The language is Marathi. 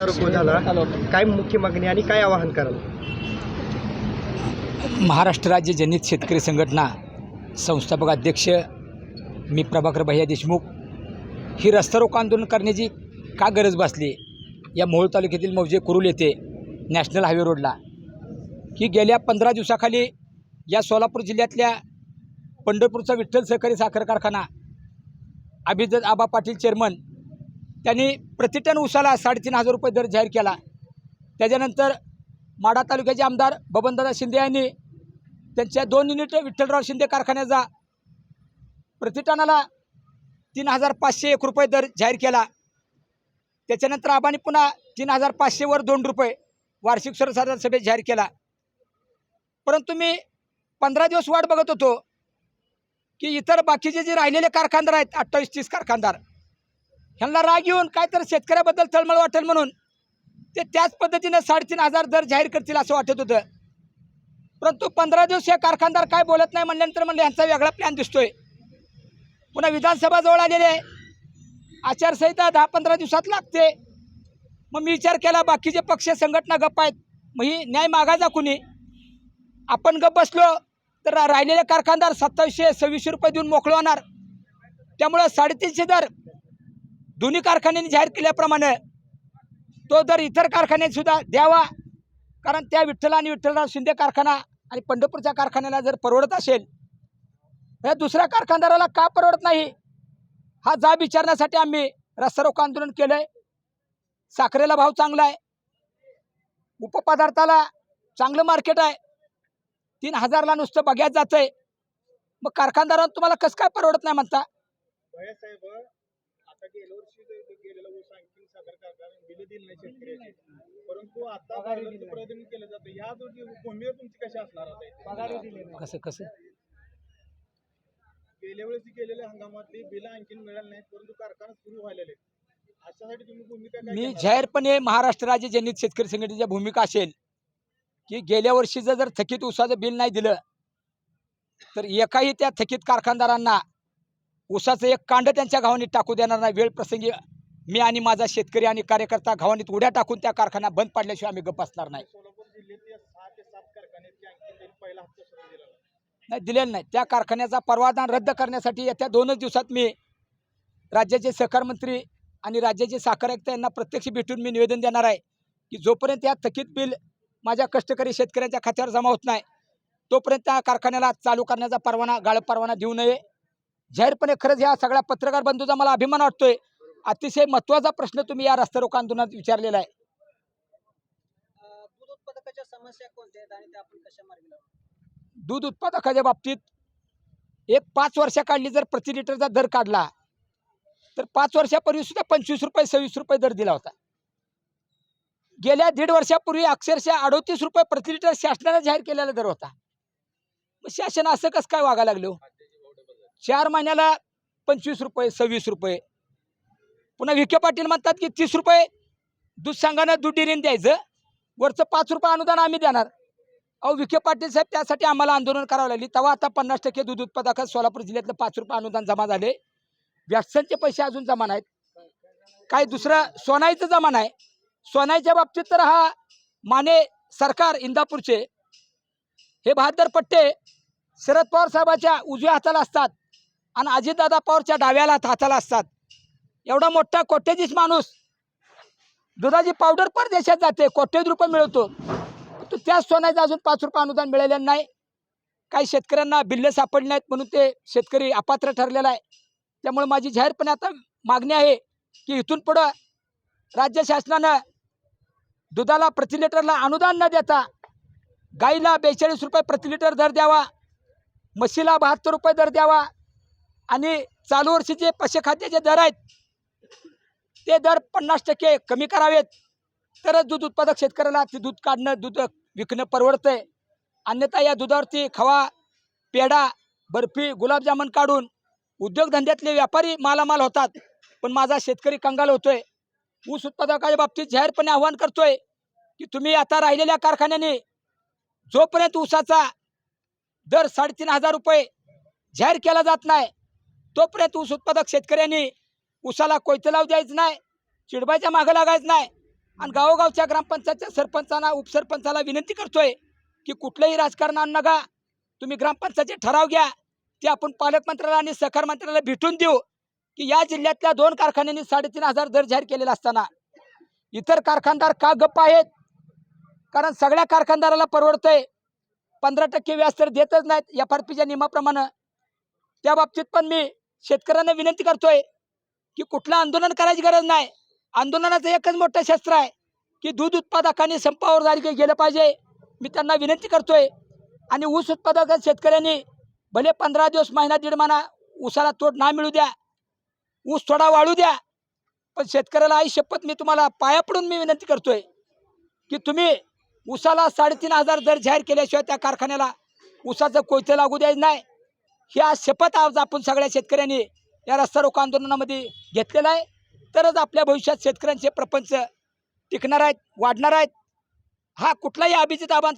झाला. काय मुख्य मागणी आणि काय आवाहन कराल? महाराष्ट्र राज्य जनहित शेतकरी संघटना संस्थापक अध्यक्ष मी प्रभाकर भैया देशमुख ही रस्ता रोको आंदोलन करण्याची का गरज भासली? या मोहोळ तालुक्यातील मौजे कुरुल येथे नॅशनल हायवे रोडला. की गेल्या पंधरा दिवसाखाली या सोलापूर जिल्ह्यातल्या पंढरपूरचा विठ्ठल सहकारी साखर कारखाना अभिजित आबा पाटील चेअरमन त्यांनी प्रतिटन उसाला साडेतीन हजार रुपये दर जाहीर केला. त्याच्यानंतर माढा तालुक्याचे आमदार बबनदादा शिंदे यांनी त्यांच्या दोन युनिट विठ्ठलराव शिंदे कारखान्याचा प्रतिटनाला तीन हजार पाचशे एक रुपये दर जाहीर केला. त्याच्यानंतर आबांनी पुन्हा तीन हजार पाचशेवर दोन रुपये वार्षिक सर्वसाधारण सभेत जाहीर केला. परंतु मी पंधरा दिवस वाट बघत होतो की इतर बाकीचे जे राहिलेले कारखानदार आहेत अठ्ठावीस तीस कारखानदार ह्यांना राग येऊन काय तर शेतकऱ्याबद्दल तळमळ वाटेल म्हणून ते त्याच पद्धतीनं साडेतीन हजार दर जाहीर करतील असं वाटत होतं. परंतु पंधरा दिवस हे कारखानदार काय बोलत नाही म्हणल्यानंतर म्हणजे यांचा वेगळा प्लॅन दिसतोय. पुन्हा विधानसभा जवळ आलेली आहे. आचारसंहिता दहा पंधरा दिवसात लागते. मग मी विचार केला बाकीचे पक्ष संघटना गप्प आहेत. मग ही न्याय मागायचा कुणी? आपण गप्प बसलो तर राहिलेले कारखानदार सत्तावीसशे सव्वीसशे रुपये देऊन मोकळवणार त्यामुळं साडेतीनशे दर दोन्ही कारखान्यांनी जाहीर केल्याप्रमाणे तो दर इतर कारखान्यात सुद्धा द्यावा. कारण त्या विठ्ठल आणि विठ्ठलराव शिंदे कारखाना आणि पंढरपूरच्या कारखान्याला जर परवडत असेल या दुसऱ्या कारखानदाराला का परवडत नाही? हा जाब विचारण्यासाठी आम्ही रस्ता रोको आंदोलन केलंय. साखरेला भाव चांगला आहे. उपपदार्थाला चांगलं मार्केट आहे. तीन हजारला नुसतं बघ्यात जातंय. मग कारखानदारांना तुम्हाला कसं काय परवडत नाही म्हणता? आता गेल्या वर्षी गेलेला ऊस आणखी साखर बिल दिली नाही. शेतकऱ्याचे परंतु आता प्रयत्न केलं जातं या भूमीवर तुमची कशी असणार आता कसं कसं? गेल्या वेळेस केलेल्या हंगामातली बिल आणखीन मिळाली नाहीत परंतु कारखाना सुरू व्हायला अशासाठी तुम्ही भूमिका काय मी घेणार? जाहीरपणे महाराष्ट्र राज्य जनहित शेतकरी संघटनेची भूमिका असेल की गेल्या वर्षीचं जर थकीत ऊसाचं बिल नाही दिलं तर एकाही त्या थकीत कारखानदारांना ऊसाचं एक कांड त्यांच्या घावणीत टाकू देणार नाही. वेळ प्रसंगी मी आणि माझा शेतकरी आणि कार्यकर्ता घावणीत उड्या टाकून त्या कारखाना बंद पाडल्याशिवाय आम्ही गप्प असणार नाही. नाही दिलेलं नाही. त्या कारखान्याचा परवाना रद्द करण्यासाठी येत्या दोनच दिवसात मी राज्याचे सहकार मंत्री आणि राज्याचे साखर आयुक्त यांना प्रत्यक्ष भेटून मी निवेदन देणार आहे की जोपर्यंत या थकीत बिल माझ्या कष्टकरी शेतकऱ्यांच्या खात्यावर जमा होत नाही तोपर्यंत त्या कारखान्याला चालू करण्याचा परवाना गाळप परवाना देऊ नये. जाहीरपणे खरंच या सगळ्या पत्रकार बंधूचा मला अभिमान वाटतोय. अतिशय महत्त्वाचा प्रश्न तुम्ही या रस्ता रोको आंदोलनात विचारलेला आहे. दूध उत्पादकाच्या बाबतीत एक पाच वर्षा काढली जर प्रति लिटरचा दर काढला तर पाच वर्षापूर्वी सुद्धा पंचवीस रुपये सव्वीस रुपये दर दिला होता. गेल्या दीड वर्षापूर्वी अक्षरशः अडोतीस रुपये प्रति लिटर शासनाने जाहीर केलेला दर होता. मग शासन असं कसं काय वागायला लागलो? चार महिन्याला पंचवीस रुपये सव्वीस रुपये. पुन्हा विखे पाटील म्हणतात की तीस रुपये दूध संघानं दूध डेअरीने द्यायचं. वरचं पाच रुपये अनुदान आम्ही देणार. अहो विखे पाटील साहेब त्यासाठी आम्हाला आंदोलन करावं लागली. तेव्हा आता पन्नास टक्के दूध उत्पादकात सोलापूर जिल्ह्यातलं पाच रुपये अनुदान जमा झाले. व्याटसनचे पैसे अजून जमा नाहीत. काय दुसरं सोनाईचं जमा नाही. सोनाईच्या बाबतीत तर हा माने सरकार इंदापूरचे. हे बहादर पट्टे शरद पवार साहेबाच्या उजव्या हाताला असतात. आणि अजितदादा पवारच्या डाव्याला हात- हाताला असतात. एवढा मोठा कोट्यधीश माणूस. दुधाची पावडर परदेशात जाते कोट्यवधी रुपये मिळवतो. तो त्याच सोन्याचं अजून पाच रुपये अनुदान मिळालेलं नाही. काही शेतकऱ्यांना बिल्ले सापडले नाहीत म्हणून ते शेतकरी अपात्र ठरलेला आहे. त्यामुळे माझी जाहीरपणे आता मागणी आहे की इथून पुढं राज्य शासनानं दुधाला प्रति लिटरला अनुदान न देता गाईला बेचाळीस रुपये प्रति लिटर दर द्यावा म्हशीला बहात्तर रुपये दर द्यावा आणि चालू वर्षीचे पशुखाद्याचे दर आहेत. ते दर पन्नास टक्के कमी करावेत. तरच दूध उत्पादक शेतकऱ्याला ते दूध काढणं दूध विकणं परवडतंय. अन्यथा या दुधावरती खवा पेढा बर्फी गुलाबजामुन काढून उद्योगधंद्यातले व्यापारी मालामाल होतात. पण माझा शेतकरी कंगाल होतोय. ऊस उत्पादकाच्या बाबतीत जाहीरपणे आव्हान करतोय की तुम्ही आता राहिलेल्या कारखान्याने जोपर्यंत ऊसाचा दर साडेतीन हजार रुपये जाहीर केला जात नाही तोपर्यंत ऊस उत्पादक शेतकऱ्यांनी ऊसाला कोयतं लावू द्यायचं नाही चिडबायच्या मागं लागायचं नाही. आणि गावोगावच्या ग्रामपंचायतच्या सरपंचांना उपसरपंचाला विनंती करतोय की कुठलंही राजकारण आणू नका. तुम्ही ग्रामपंचायतचे ठराव घ्या. ते आपण पालकमंत्र्याला आणि सहकार मंत्र्याला भेटून देऊ की या जिल्ह्यातल्या दोन कारखान्यांनी साडेतीन हजार दर जाहीर केलेला असताना इतर कारखानदार का गप्प आहेत? कारण सगळ्या कारखानदाराला परवडतंय. पंधरा टक्के व्याज तर देतच नाहीत एफ आर पीच्या नियमाप्रमाणे. त्या बाबतीत पण मी शेतकऱ्यांना विनंती करतोय की कुठलं आंदोलन करायची गरज नाही. आंदोलनाचं एकच मोठं शस्त्र आहे की दूध उत्पादकांनी संपावर जारी गेलं पाहिजे. मी त्यांना विनंती करतोय. आणि ऊस उत्पादक शेतकऱ्यांनी भले पंधरा दिवस महिना दीड महिना ऊसाला तोड ना मिळू द्या ऊस थोडा वाढू द्या पण शेतकऱ्याला आई शपथ मी तुम्हाला पाया पडून मी विनंती करतोय की तुम्ही ऊसाला साडेतीन हजार दर जाहीर केल्याशिवाय त्या कारखान्याला ऊसाचं कोयतं लागू द्यायचं नाही. ही आज शपथ आज आपण सगळ्या शेतकऱ्यांनी या रस्ता रोको आंदोलनामध्ये घेतलेला आहे. तरच आपल्या भविष्यात शेतकऱ्यांचे प्रपंच टिकणार आहेत वाढणार आहेत. हा कुठलाही अभिजित आबांचा